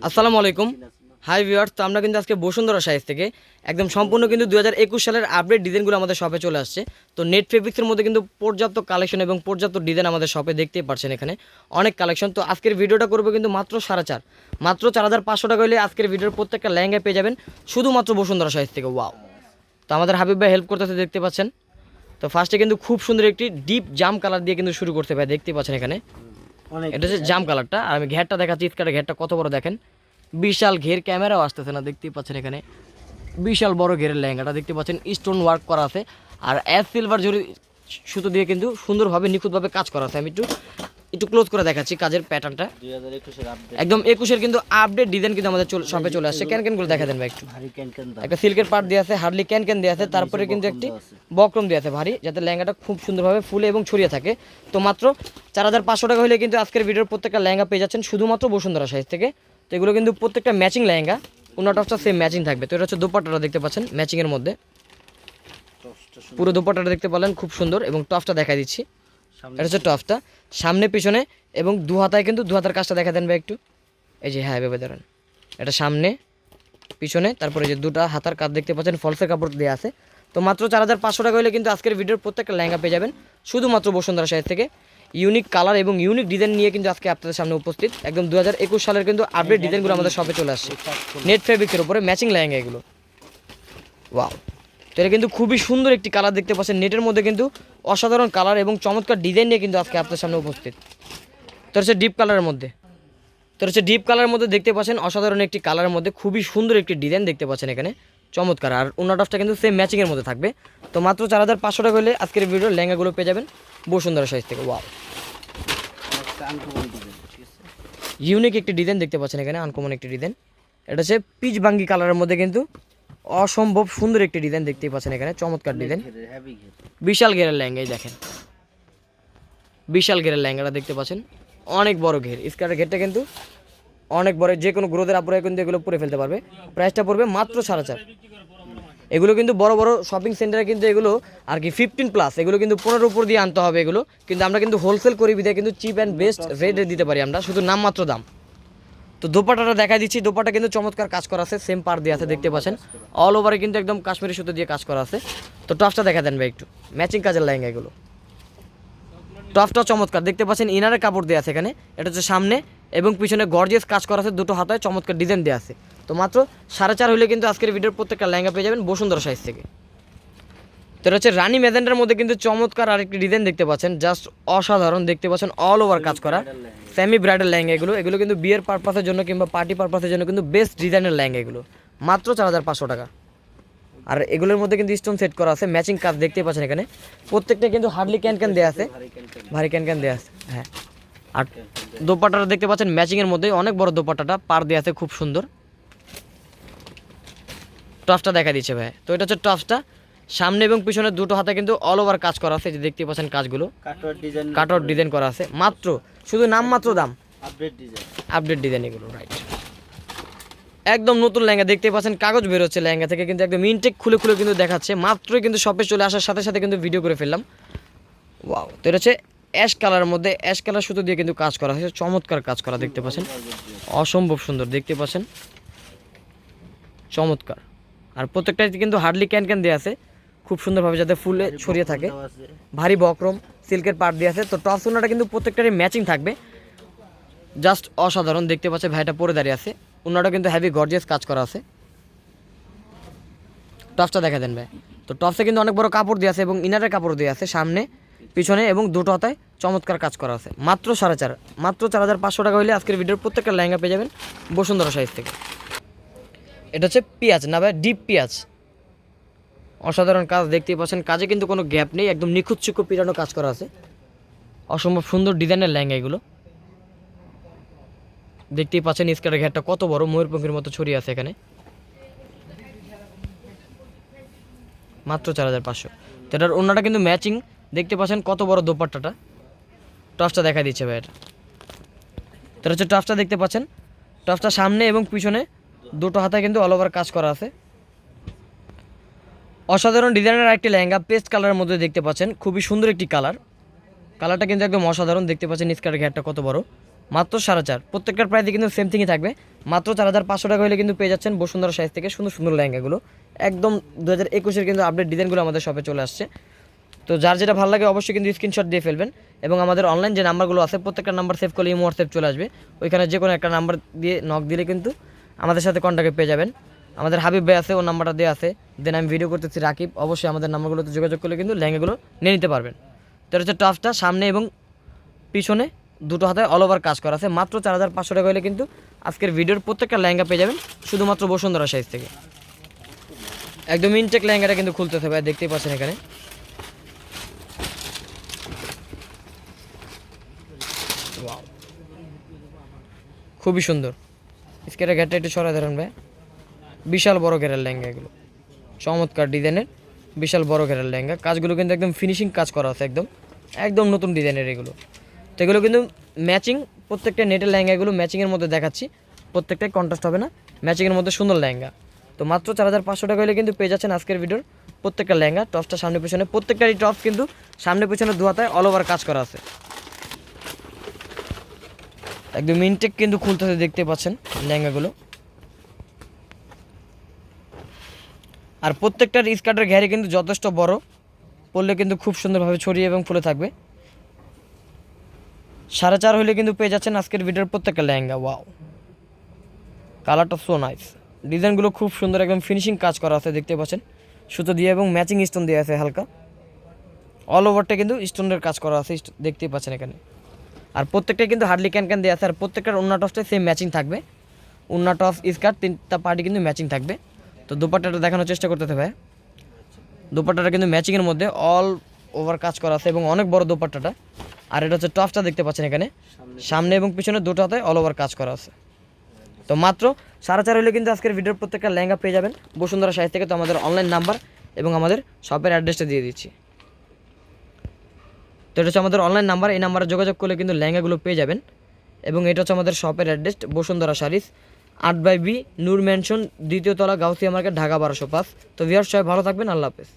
আসসালামু আলাইকুম। Hi viewers তো আমরা কিন্তু আজকে বসুন্ধরা সাইজ থেকে। একদম সম্পূর্ণ কিন্তু দু হাজার একুশ সালের আপডেট ডিজাইনগুলো আমাদের শপে চলে আসছে। তো নেট ফেব্রিক্সের মধ্যে কিন্তু পর্যাপ্ত কালেকশন এবং পর্যাপ্ত ডিজাইন আমাদের শপে দেখতেই পাচ্ছেন এখানে। অনেক কালেকশন তো আজকের ভিডিওটা করব কিন্তু মাত্র সাড়ে চার। মাত্র চার হাজার পাঁচশো টাকা হলে আজকের ভিডিওর প্রত্যেকটা লেহেঙ্গা পেয়ে যাবেন শুধুমাত্র বসুন্ধরা সাইজ থেকে। ওয়াও তো আমাদের হাবিব ভাই হেল্প করতেছে, দেখতে পাচ্ছেন। তো ফার্স্টে কিন্তু খুব সুন্দর একটি ডিপ জাম কালার দিয়ে কিন্তু শুরু করতে পারে, দেখতে পাচ্ছেন এখানে। এটা হচ্ছে জাম কালারটা। আর আমি ঘেরটা দেখাচ্ছি স্কার্টের ঘেরটা কত বড় দেখেন। বিশাল ঘের ক্যামেরাও আসতেছে না, দেখতেই পাচ্ছেন এখানে। বিশাল বড় ঘেরের লেহেঙ্গাটা, দেখতে পাচ্ছেন স্টোন ওয়ার্ক করা আছে। আর অ্যাজ সিলভার জুড়ি সুতো দিয়ে কিন্তু সুন্দরভাবে নিখুঁতভাবে কাজ করা আছে। আমি একটু একটু ক্লোজ করে দেখাচ্ছি কাজের প্যাটার্নটা একদম একুশের কিন্তু আপডেট ডিজাইন কিন্তু আমাদের শপে চলে আসছে। ক্যান ক্যান করে দেখা দেন ভাই একটু। একটা সিল্কের পার্ট দিয়ে আছে হার্ডলি ক্যান ক্যান দিয়ে আছে তারপরে কিন্তু একটি বক্রম দিয়ে আছে ভারী যাতে লেহেঙ্গাটা খুব সুন্দরভাবে ফুলে এবং ছড়িয়ে থাকে। তো মাত্র চার হাজার পাঁচশো টাকা হলে কিন্তু আজকের ভিডিওর প্রত্যেকটা লেহেঙ্গা পেয়ে যাচ্ছেন শুধুমাত্র বসুন্ধরা সাইজ থেকে। তো এগুলো কিন্তু প্রত্যেকটা ম্যাচিং লেহেঙ্গা উন্নটপটা সেম ম্যাচিং থাকবে। তো এটা হচ্ছে দোপাট্টাটা দেখতে পাচ্ছেন ম্যাচিংয়ের মধ্যে। পুরো দোপাট্টাটা দেখতে পারলেন খুব সুন্দর এবং টপটা দেখা দিচ্ছি। এটা হচ্ছে টপটা সামনে পিছনে এবং দু হাতায় কিন্তু দু হাতার কাজটা দেখা দেন ভাই একটু। এই যে হ্যাঁ ভেবে দাঁড়ান এটা সামনে পিছনে তারপরে যে দুটা হাতার কাজ দেখতে পাচ্ছেন ফলসের কাপড় দেওয়া আছে। তো মাত্র চার হাজার পাঁচশো টাকা হলে কিন্তু আজকের ভিডিওর প্রত্যেকটা লেহেঙ্গা পেয়ে যাবেন শুধুমাত্র বসুন্ধরা সাইজ থেকে। ইউনিক কালার এবং ইউনিক ডিজাইন নিয়ে কিন্তু আজকে আপনাদের সামনে উপস্থিত। একদম দু হাজার একুশ সালের কিন্তু আপডেট ডিজাইনগুলো আমাদের শপে চলে আসছে। নেট ফেব্রিক্সের উপরে ম্যাচিং লেহেঙ্গা এগুলো। ওয়াও তো এটা কিন্তু খুবই সুন্দর একটি কালার দেখতে পাচ্ছেন। নেটের মধ্যে কিন্তু অসাধারণ কালার এবং চমৎকার ডিজাইন নিয়ে কিন্তু আজকে আপনাদের সামনে উপস্থিত। তো হচ্ছে ডিপ কালারের মধ্যে। তো হচ্ছে ডিপ কালারের মধ্যে দেখতে পাচ্ছেন, অসাধারণ একটি কালারের মধ্যে খুবই সুন্দর একটি ডিজাইন দেখতে পাচ্ছেন এখানে, চমৎকার। আর উন্নটফটা কিন্তু সেম ম্যাচিংয়ের মধ্যে থাকবে। তো মাত্র চার হাজার পাঁচশো টাকা হলে আজকের ভিডিও লেহেঙ্গাগুলো পেয়ে যাবেন বসুন্ধরা সাইজ থেকে। ওয়াও ইউনিক একটি ডিজাইন দেখতে পাচ্ছেন এখানে আনকমন একটি ডিজাইন এটা হচ্ছে পিচ বাঙ্গি কালারের মধ্যে কিন্তু অসম্ভব সুন্দর একটি ডিজাইন দেখতেই পাচ্ছেন এখানে চমৎকার ডিজাইন বিশাল ঘেরের লেহেঙ্গাই দেখেন। বিশাল ঘেরের লেহেঙ্গাটা দেখতে পাচ্ছেন। অনেক বড় ঘের স্কার্টের ঘেরটা কিন্তু অনেক বড় যে কোনো গ্রোথের আপুরা কিন্তু এগুলো পরে ফেলতে পারবে। প্রাইসটা পড়বে মাত্র সাড়ে চার। এগুলো কিন্তু বড় বড় শপিং সেন্টারে কিন্তু এগুলো আর কি ফিফটিন প্লাস এগুলো কিন্তু পনেরো উপর দিয়ে আনতে হবে এগুলো। কিন্তু আমরা কিন্তু হোলসেল করি বিধায় কিন্তু চিপ অ্যান্ড বেস্ট রেটে দিতে পারি আমরা শুধু নামমাত্র দাম। তো দোপাটাটা দেখা দিচ্ছি। দোপাটা কিন্তু চমৎকার কাজ করা আছে সেম পার দিয়ে আছে, দেখতে পাচ্ছেন। অল ওভারে কিন্তু একদম কাশ্মীরি সুতো দিয়ে কাজ করা আছে। তো টপসটা দেখা দেন ভাই একটু। ম্যাচিং কাজের লেহেঙ্গা এগুলো। টপটা চমৎকার। দেখতে পাচ্ছেন ইনারের কাপড় দেওয়া আছে এখানে। এটা হচ্ছে সামনে এবং পিছনে গর্জিয়াস কাজ করা আছে দুটো হাতায়, চমৎকার ডিজাইন দেওয়া আছে। তো মাত্র সাড়ে চার হলে কিন্তু আজকের ভিডিওর প্রত্যেকটা লেহেঙ্গা পেয়ে যাবেন বসুন্ধরা সাইজ থেকে। তো এটা হচ্ছে রানি মেজেন্ডার মধ্যে কিন্তু চমৎকার আরেকটি ডিজাইন দেখতে পাচ্ছেন। জাস্ট অসাধারণ দেখতে পাচ্ছেন অল ওভার কাজ করা। সেমি ব্রাইডাল লেহেঙ্গা এগুলো। এগুলো কিন্তু বিয়ের পারপাসের জন্য কিংবা পার্টি পারপাসের জন্য কিন্তু বেস্ট ডিজাইনের লেহেঙ্গা এগুলো। মাত্র চার হাজার পাঁচশো টাকা। আর এগুলোর মধ্যে কিন্তু স্টোন সেট করা আছে ম্যাচিং কাজ দেখতেই পাচ্ছেন এখানে। প্রত্যেকটা কিন্তু হার্ডলি ক্যান ক্যান দেওয়া আছে। ভারী ক্যান ক্যান ভারী ক্যান ক্যান দেওয়া আছে হ্যাঁ। আর দোপাটাটা দেখতে পাচ্ছেন ম্যাচিংয়ের মধ্যে অনেক বড় দোপাটাটা পার দেওয়া আছে খুব সুন্দর। টপসটা দেখা দিচ্ছে ভাই। তো এটা হচ্ছে টপসটা সামনে এবং পিছনে দুটো হাতে কিন্তু অল ওভার কাজ করা আছে যে দেখতে পাচ্ছেন কাজগুলো। কাটওয়ার ডিজাইন করা আছে। মাত্র শুধু নাম মাত্র দাম? আপডেট ডিজাইন আপডেট ডিজাইন এগুলো রাইট একদম নতুন লেহেঙ্গা দেখতে পাচ্ছেন কাগজ বেরোচ্ছে লেহেঙ্গা থেকে কিন্তু একদম ইনটেক খুলে খুলে কিন্তু দেখাচ্ছে। মাত্রই কিন্তু শপে চলে আসার সাথে সাথে কিন্তু ভিডিও করে ফেললাম। ওয়াও তো এটা হচ্ছে অ্যাশ কালারের মধ্যে অ্যাশ কালার সুতো দিয়ে কিন্তু কাজ করা হয়েছে চমৎকার কাজ করা দেখতে পাচ্ছেন। অসম্ভব সুন্দর দেখতে পাচ্ছেন। চমৎকার। আর প্রত্যেকটাই কিন্তু হার্ডলি ক্যান ক্যান দেওয়া আছে। খুব সুন্দরভাবে যাতে ফুলে ছড়িয়ে থাকে। ভারী বক্রম সিল্কের পাট দিয়ে আছে। তো টপ সোনাটা কিন্তু প্রত্যেকটারই ম্যাচিং থাকবে। জাস্ট অসাধারণ দেখতে পাচ্ছে ভাইটা পরে দাঁড়িয়ে আছে। ওনাটা কিন্তু হ্যাভি গর্জিয়াস কাজ করা আছে। টপসটা দেখা দেন ভাই। তো টপসে কিন্তু অনেক বড় কাপড় দিয়ে আছে এবং ইনারের কাপড় দিয়ে আছে সামনে পিছনে এবং দুটো হাতায় চমৎকার কাজ করা আছে। মাত্র সাড়ে চার মাত্র চার হাজার পাঁচশো টাকা হলে আজকের ভিডিওর প্রত্যেকটা লেহেঙ্গা পেয়ে যাবেন বসুন্ধরা সাইজ থেকে। এটা হচ্ছে পেঁয়াজ না ভাই? ডিপ পেঁয়াজ। অসাধারণ কাজ দেখতেই পাচ্ছেন। কাজে কিন্তু কোনো গ্যাপ নেই, একদম নিখুঁত চুকো পিটানো কাজ করা আছে। অসম্ভব সুন্দর ডিজাইনের লেহেঙ্গা এগুলো। দেখতেই পাচ্ছেন স্কার্টের ঘেরটা কত বড় ময়ূরপঙ্খীর মতো ছড়িয়ে আছে এখানে। মাত্র চার হাজার পাঁচশো। এটার অন্যটা কিন্তু ম্যাচিং। দেখতে পাচ্ছেন কত বড় দোপাট্টাটা। টপসটা দেখা দিচ্ছে ভাই এটা হচ্ছে টপসটা দেখতে পাচ্ছেন। টপসটা সামনে এবং পিছনে দুটো হাতে কিন্তু অল ওভার কাজ করা আছে। অসাধারণ ডিজাইনের একটি লেহেঙ্গা, পেস্ট কালারের মধ্যে দেখতে পাচ্ছেন। খুবই সুন্দর একটি কালার। কালারটা কিন্তু একদম অসাধারণ দেখতে পাচ্ছেন স্কার্টের ঘেরটা কত বড়। মাত্র সাড়ে চার। প্রত্যেকটার প্রাইসে কিন্তু সেম থিংই থাকবে। মাত্র চার হাজার পাঁচশো টাকা হলে কিন্তু পেয়ে যাচ্ছেন বসুন্ধরা সাইজ থেকে সুন্দর সুন্দর লেহেঙ্গাগুলো। একদম দু হাজার একুশের কিন্তু আপডেট ডিজাইনগুলো আমাদের শপে চলে আসছে। তো যার যেটা ভালো লাগে অবশ্যই কিন্তু স্ক্রিনশট দিয়ে ফেলবেন এবং আমাদের অনলাইন যে নাম্বারগুলো আছে প্রত্যেকটা নাম্বার সেভ করলে ইমো হোয়াটসঅ্যাপ চলে আসবে। ওইখানে যে কোনো একটা নাম্বার দিয়ে নক দিলে কিন্তু আমাদের সাথে কন্ট্যাক্টে পেয়ে যাবেন। আমাদের হাবিব ভাই আছে ও নাম্বারটা দেওয়া আছে। দেন আমি ভিডিও করতেছি রাকিব। অবশ্যই আমাদের নাম্বারগুলোতে যোগাযোগ করলে কিন্তু লেহেঙ্গাগুলো নিয়ে নিতে পারবেন। তো হচ্ছে টপসটা সামনে এবং পিছনে দুটো হাতে অল ওভার কাজ করা আছে। মাত্র চার হাজার পাঁচশো টাকা হলে কিন্তু আজকের ভিডিওর প্রত্যেকটা লেহেঙ্গা পেয়ে যাবেন, শুধুমাত্র বসুন্ধরা সাইজ থেকে। একদম ইনটেক লেহেঙ্গাটা কিন্তু খুলতেছে ভাই, দেখতেই পাচ্ছেন এখানে. খুবই সুন্দর। স্কেটের ঘেরটা একটু সরাই ধরেন ভাই। বিশাল বড় ঘেরের লেহেঙ্গা এগুলো। চমৎকার ডিজাইনের বিশাল বড় ঘেরের লেহেঙ্গা। কাজগুলো কিন্তু একদম ফিনিশিং কাজ করা আছে একদম। একদম নতুন ডিজাইনের এগুলো। তো এগুলো কিন্তু ম্যাচিং প্রত্যেকটা নেটের লেহেঙ্গাগুলো ম্যাচিংয়ের মধ্যে দেখাচ্ছি। প্রত্যেকটাই কন্ট্রাস্ট হবে না। ম্যাচিংয়ের মধ্যে সুন্দর লেহেঙ্গা। তো মাত্র চার হাজার পাঁচশো টাকা হলে কিন্তু পেয়ে যাচ্ছেন আজকের ভিডিওর প্রত্যেকটা লেহেঙ্গা। টপসটা সামনে পিছনে, প্রত্যেকটারই টপস কিন্তু সামনে পিছনে হাতায় অল ওভার কাজ করা আছে। একদম ইনটেক কিন্তু খুলতেছে, দেখতে পাচ্ছেন লেহেঙ্গাগুলো। আর প্রত্যেকটার স্কার্টের ঘেরে কিন্তু যথেষ্ট বড়। পরলে কিন্তু খুব সুন্দরভাবে ছড়িয়ে এবং ফুলে থাকবে। সাড়ে চার হলে কিন্তু পেয়ে যাচ্ছেন আজকের ভিডিওর প্রত্যেকটা লেহেঙ্গা। ওয়াও। কালারটা সো নাইস ডিজাইনগুলো খুব সুন্দর, একদম ফিনিশিং কাজ করা আছে, দেখতে পাচ্ছেন। সুতো দিয়ে এবং ম্যাচিং স্টোন দিয়ে আছে হালকা। অল ওভারটা কিন্তু স্টোনের কাজ করা আছে দেখতেই পাচ্ছেন এখানে। আর প্রত্যেকটা কিন্তু হার্ডলি ক্যান ক্যান দেওয়া আছে, আর প্রত্যেকটার অন্য টপসটা সেম ম্যাচিং থাকবে। অন্য টপ স্কার্ট তিনটা পার্টি কিন্তু ম্যাচিং থাকবে। তো দুপাট্টাটা দেখানোর চেষ্টা করতে হবে দুপাট্টাটা কিন্তু ম্যাচিংয়ের মধ্যে অল ওভার কাজ করা আছে এবং অনেক বড় দুপাট্টাটা। আর এটা হচ্ছে টপসটা দেখতে পাচ্ছেন এখানে। সামনে এবং পিছনে দুটো হাতে অল ওভার কাজ করা আছে। তো মাত্র সাড়ে চার হলে কিন্তু আজকের ভিডিওর প্রত্যেকটা লেহেঙ্গা পেয়ে যাবেন। বসুন্ধরা সাইজ থেকে তো আমাদের অনলাইন নাম্বার এবং আমাদের শপের অ্যাড্রেসটা দিয়ে দিচ্ছি। তো এটা হচ্ছে আমাদের অনলাইন নাম্বার এই নাম্বারে যোগাযোগ করলে কিন্তু লেহেঙ্গাগুলো পেয়ে যাবেন। এবং এটা হচ্ছে আমাদের শপের অ্যাড্রেস বসুন্ধরা শাড়িস আট বাই বি, নূর ম্যানশন, দ্বিতীয় তলা, গাউসিয়া মার্কেট, ঢাকা বারোশো পাঁচ। তো বিহার সবাই ভালো থাকবেন, আল্লাহ হাফেজ।